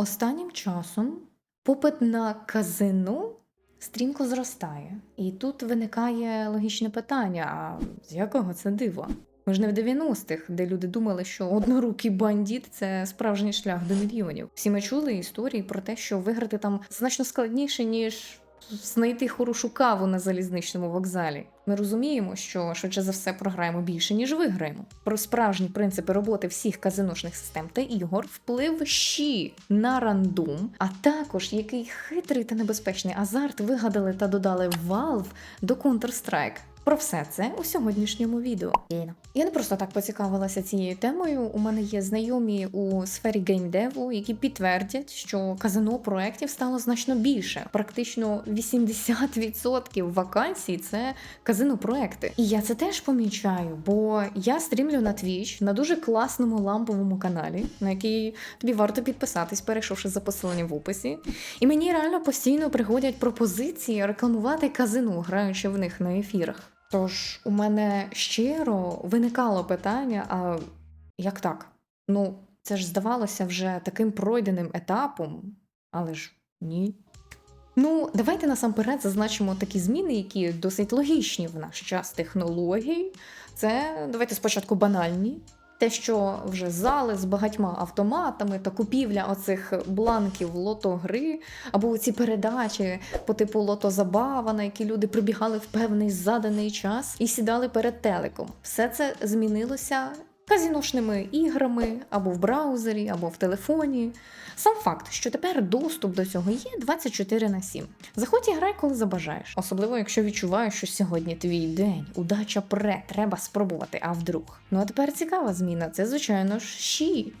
Останнім часом попит на казино стрімко зростає. І тут виникає логічне питання: а з якого це диво? Ми ж не в 90-х, де люди думали, що однорукий бандіт це справжній шлях до мільйонів. Всі ми чули історії про те, що виграти там значно складніше, ніж знайти хорошу каву на залізничному вокзалі. Ми розуміємо, що швидше за все програємо більше, ніж виграємо. Про справжні принципи роботи всіх казиношних систем та ігор вплив щі на рандум, а також який хитрий та небезпечний азарт вигадали та додали Valve до Counter-Strike. Про все це у сьогоднішньому відео. Я не просто так поцікавилася цією темою. У мене є знайомі у сфері геймдеву, які підтвердять, що казино проєктів стало значно більше. Практично 80% вакансій це казино проекти. І я це теж помічаю, бо я стрімлю на Twitch на дуже класному ламповому каналі, на який тобі варто підписатись, перейшовши за посиланням в описі. І мені реально постійно приходять пропозиції рекламувати казино, граючи в них на ефірах. Тож у мене щиро виникало питання: а як так? Ну, це ж здавалося вже таким пройденим етапом, але ж ні. Ну, давайте насамперед зазначимо такі зміни, які досить логічні в наш час технологій. Це давайте спочатку банальні. Те, що вже зали з багатьма автоматами та купівля оцих бланків лото-гри, або ці передачі по типу лото-забава, на які люди прибігали в певний заданий час і сідали перед телеком. Все це змінилося казіношними іграми або в браузері, або в телефоні. Сам факт, що тепер доступ до цього є 24 на 7. Заходь і грай, коли забажаєш. Особливо, якщо відчуваєш, що сьогодні твій день, удача пре, треба спробувати, а вдруг. Ну а тепер цікава зміна, це, звичайно ж, щі.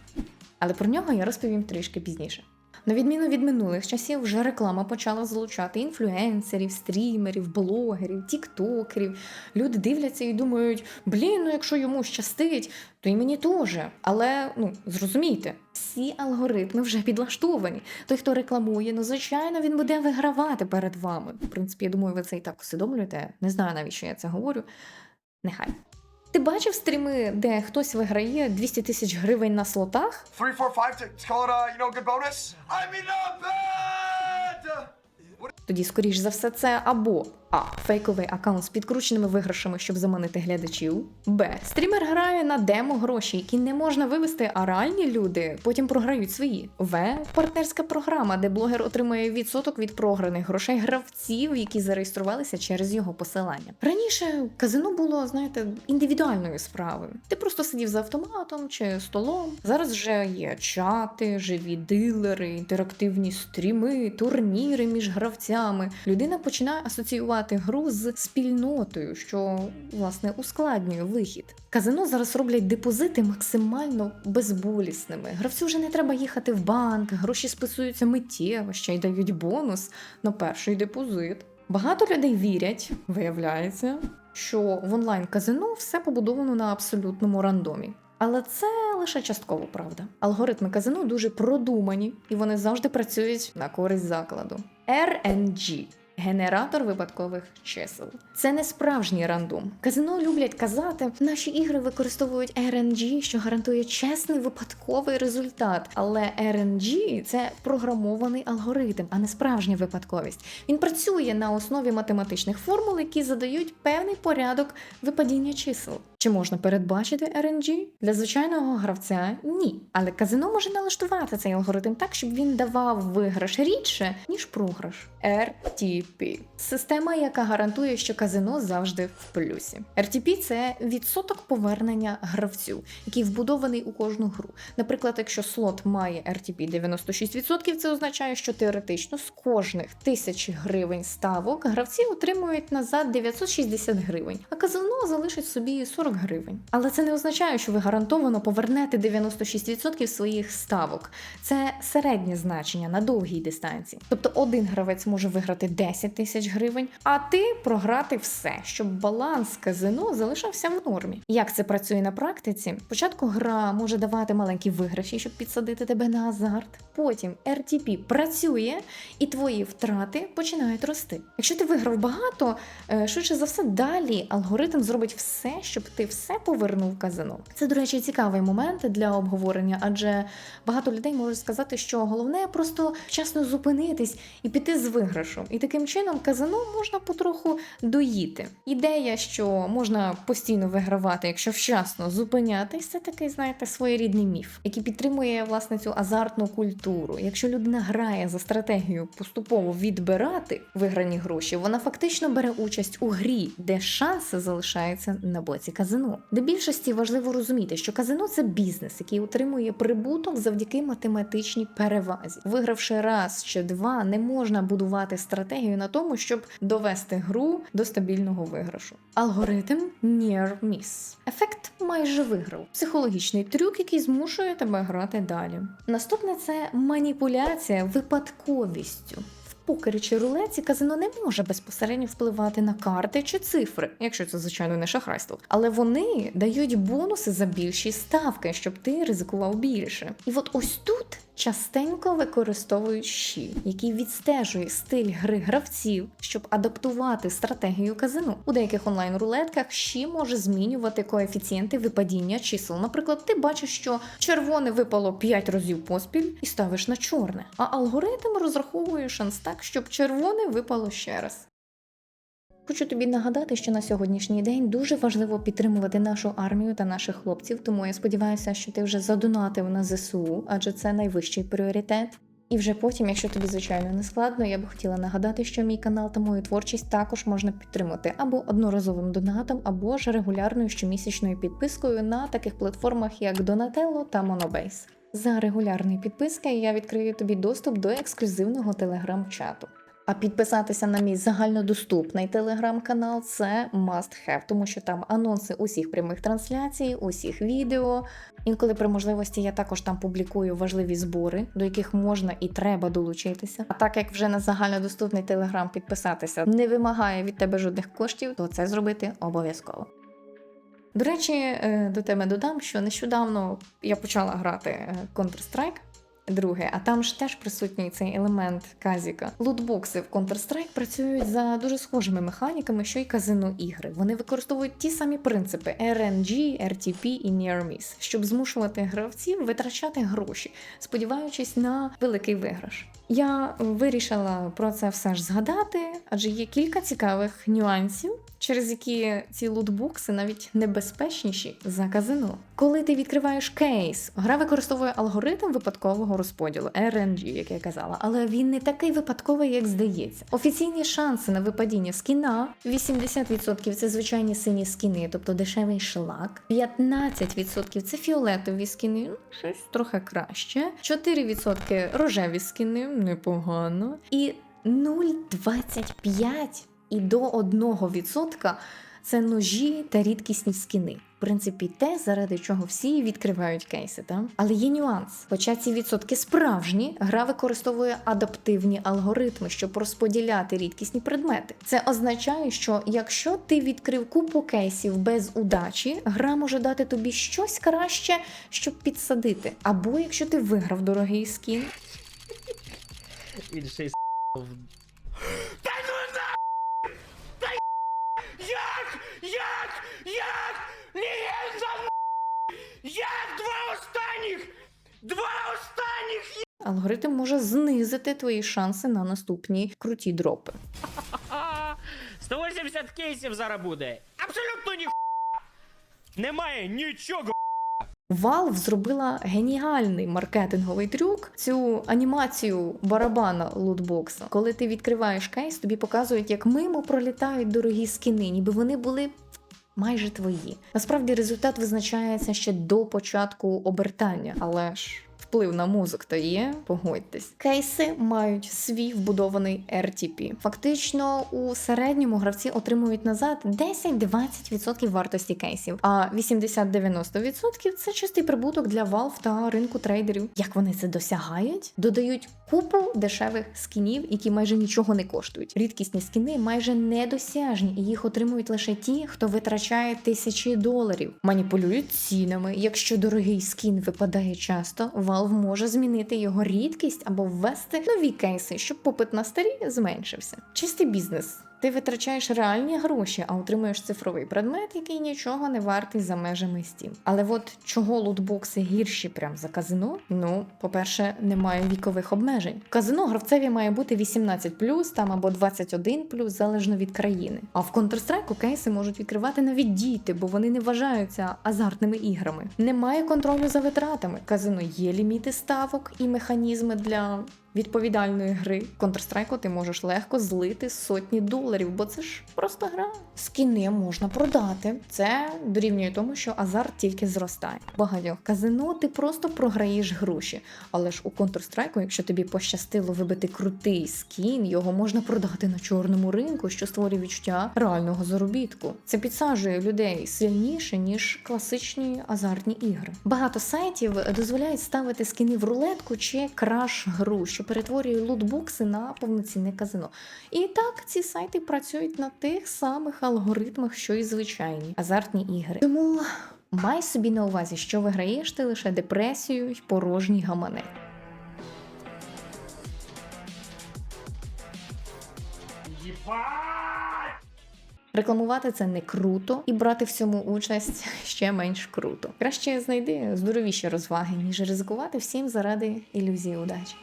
Але про нього я розповім трішки пізніше. На відміну від минулих часів, вже реклама почала залучати інфлюенсерів, стрімерів, блогерів, тіктокерів. Люди дивляться і думають: блін, ну якщо йому щастить, то і мені теж. Але ну зрозумійте, всі алгоритми вже підлаштовані. Той, хто рекламує, ну звичайно, він буде вигравати перед вами. В принципі, я думаю, ви це і так усвідомлюєте. Не знаю, навіщо я це говорю. Нехай. Ти бачив стріми, де хтось виграє 200 тисяч гривень на слотах? Three, four, five to, to call you know good bonus. I mean not bad. Тоді, скоріш за все, це або А. Фейковий аккаунт з підкрученими виграшами, щоб заманити глядачів. Б. Стрімер грає на демо гроші, які не можна вивести, а реальні люди потім програють свої. В. Партнерська програма, де блогер отримує відсоток від програних грошей гравців, які зареєструвалися через його посилання. Раніше казино було, знаєте, індивідуальною справою. Ти просто сидів за автоматом чи столом. Зараз вже є чати, живі дилери, інтерактивні стріми, турніри між гравцями. Людина починає асоціювати гру з спільнотою, що власне ускладнює вихід. Казино зараз роблять депозити максимально безболісними. Гравцю вже не треба їхати в банк, гроші списуються миттєво, ще й дають бонус на перший депозит. Багато людей вірять, виявляється, що в онлайн-казино все побудовано на абсолютному рандомі. Але це лише частково правда. Алгоритми казино дуже продумані і вони завжди працюють на користь закладу. RNG – генератор випадкових чисел. Це не справжній рандом. Казино люблять казати, наші ігри використовують RNG, що гарантує чесний випадковий результат. Але RNG – це програмований алгоритм, а не справжня випадковість. Він працює на основі математичних формул, які задають певний порядок випадіння чисел. Чи можна передбачити RNG? Для звичайного гравця ні. Але казино може налаштувати цей алгоритм так, щоб він давав виграш рідше, ніж програш. RTP – система, яка гарантує, що казино завжди в плюсі. RTP – це відсоток повернення гравцю, який вбудований у кожну гру. Наприклад, якщо слот має RTP 96%, це означає, що теоретично з кожних тисячі гривень ставок гравці отримують назад 960 гривень, а казино залишить собі 40 гривень. Але це не означає, що ви гарантовано повернете 96% своїх ставок. Це середнє значення на довгій дистанції. Тобто один гравець може виграти 10 тисяч гривень, а ти програти все, щоб баланс казино залишався в нормі. Як це працює на практиці? Спочатку гра може давати маленькі виграші, щоб підсадити тебе на азарт. Потім RTP працює, і твої втрати починають рости. Якщо ти виграв багато, е, швидше за все, далі алгоритм зробить все, щоб ти все повернув казино. Це, до речі, цікавий момент для обговорення, адже багато людей можуть сказати, що головне просто вчасно зупинитись і піти з виграшу. І таким чином казино можна потроху доїти. Ідея, що можна постійно вигравати, якщо вчасно зупинятись, це такий, знаєте, своєрідний міф, який підтримує власне цю азартну культуру. Якщо людина грає за стратегією поступово відбирати виграні гроші, вона фактично бере участь у грі, де шанси залишаються на боці казино. Для більшості важливо розуміти, що казино це бізнес, який отримує прибуток завдяки математичній перевазі. Вигравши раз чи два, не можна будувати стратегію на тому, щоб довести гру до стабільного виграшу. Алгоритм Near Miss. Ефект майже виграв. Психологічний трюк, який змушує тебе грати далі. Наступне це маніпуляція випадковістю. Покері чи рулеці казино не може безпосередньо впливати на карти чи цифри, якщо це звичайно не шахрайство. Але вони дають бонуси за більші ставки, щоб ти ризикував більше. І от ось тут частенько використовують щі, який відстежує стиль гри гравців, щоб адаптувати стратегію казино. У деяких онлайн-рулетках щі може змінювати коефіцієнти випадіння чисел. Наприклад, ти бачиш, що червоне випало 5 разів поспіль і ставиш на чорне, а алгоритм розраховує шанс так, щоб червоне випало ще раз. Хочу тобі нагадати, що на сьогоднішній день дуже важливо підтримувати нашу армію та наших хлопців, тому я сподіваюся, що ти вже задонатив на ЗСУ, адже це найвищий пріоритет. І вже потім, якщо тобі звичайно не складно, я би хотіла нагадати, що мій канал та мою творчість також можна підтримати або одноразовим донатом, або ж регулярною щомісячною підпискою на таких платформах, як Donatello та Monobase. За регулярні підписки я відкрию тобі доступ до ексклюзивного телеграм-чату. А підписатися на мій загальнодоступний телеграм-канал це must have, тому що там анонси усіх прямих трансляцій, усіх відео. Інколи при можливості я також там публікую важливі збори, до яких можна і треба долучитися. А так як вже на загальнодоступний телеграм підписатися не вимагає від тебе жодних коштів, то це зробити обов'язково. До речі, е, до тебе додам, що нещодавно я почала грати е, Counter-Strike. Друге, а там ж теж присутній цей елемент казіка. Лутбокси в Counter-Strike працюють за дуже схожими механіками, що й казино ігри. Вони використовують ті самі принципи RNG, RTP і Near Miss, щоб змушувати гравців витрачати гроші, сподіваючись на великий виграш. Я вирішила про це все ж згадати, адже є кілька цікавих нюансів, через які ці лутбокси навіть небезпечніші за казино. Коли ти відкриваєш кейс, гра використовує алгоритм випадкового розподілу RNG, як я казала, але він не такий випадковий, як здається. Офіційні шанси на випадіння скіна 80% це звичайні сині скіни, тобто дешевий шлак, 15% це фіолетові скіни, ну, щось трохи краще, 4% рожеві скіни, непогано, і 0,25 і до 1% це ножі та рідкісні скіни. В принципі, те, заради чого всі відкривають кейси, та? але є нюанс. Хоча ці відсотки справжні, гра використовує адаптивні алгоритми, щоб розподіляти рідкісні предмети. Це означає, що якщо ти відкрив купу кейсів без удачі, гра може дати тобі щось краще, щоб підсадити. Або якщо ти виграв дорогий скін, Він ще й в Як? Як? Як? Легенда Як два останніх? Два останніх! алгоритм може знизити твої шанси на наступні круті дропи. 180 кейсів зараз буде. Абсолютно ні Немає нічого. Valve зробила геніальний маркетинговий трюк. Цю анімацію барабана лутбокса. Коли ти відкриваєш кейс, тобі показують, як мимо пролітають дорогі скіни, ніби вони були. Майже твої. Насправді результат визначається ще до початку обертання, але ж вплив на мозок то є, погодьтесь. Кейси мають свій вбудований RTP. Фактично, у середньому гравці отримують назад 10-20% вартості кейсів, а 80-90% це чистий прибуток для Valve та ринку трейдерів. Як вони це досягають? Додають купу дешевих скінів, які майже нічого не коштують. Рідкісні скіни майже недосяжні, і їх отримують лише ті, хто витрачає тисячі доларів. Маніпулюють цінами. Якщо дорогий скін випадає часто, Valve може змінити його рідкість або ввести нові кейси, щоб попит на старі зменшився. Чистий бізнес. Ти витрачаєш реальні гроші, а отримуєш цифровий предмет, який нічого не вартий за межами Steam. Але от чого лутбокси гірші прям за казино? Ну, по-перше, немає вікових обмежень. Казино гравцеві має бути 18+, там або 21+, залежно від країни. А в Counter-Strike кейси можуть відкривати навіть діти, бо вони не вважаються азартними іграми. Немає контролю за витратами. Казино є ліміти ставок і механізми для відповідальної гри. Counter-Strike ти можеш легко злити сотні доларів, бо це ж просто гра. Скіни можна продати. Це дорівнює тому, що азарт тільки зростає. Багатьох казино ти просто програєш гроші. Але ж у Counter-Strike, якщо тобі пощастило вибити крутий скін, його можна продати на чорному ринку, що створює відчуття реального заробітку. Це підсаджує людей сильніше ніж класичні азартні ігри. Багато сайтів дозволяють ставити скіни в рулетку чи краш гру, що перетворює лутбокси на повноцінне казино. І так ці сайти працюють на тих самих алгоритмах, що і звичайні азартні ігри. Тому май собі на увазі, що виграєш ти лише депресію й порожній гаманець. Рекламувати це не круто, і брати в цьому участь ще менш круто. Краще знайди здоровіші розваги, ніж ризикувати всім заради ілюзії удачі.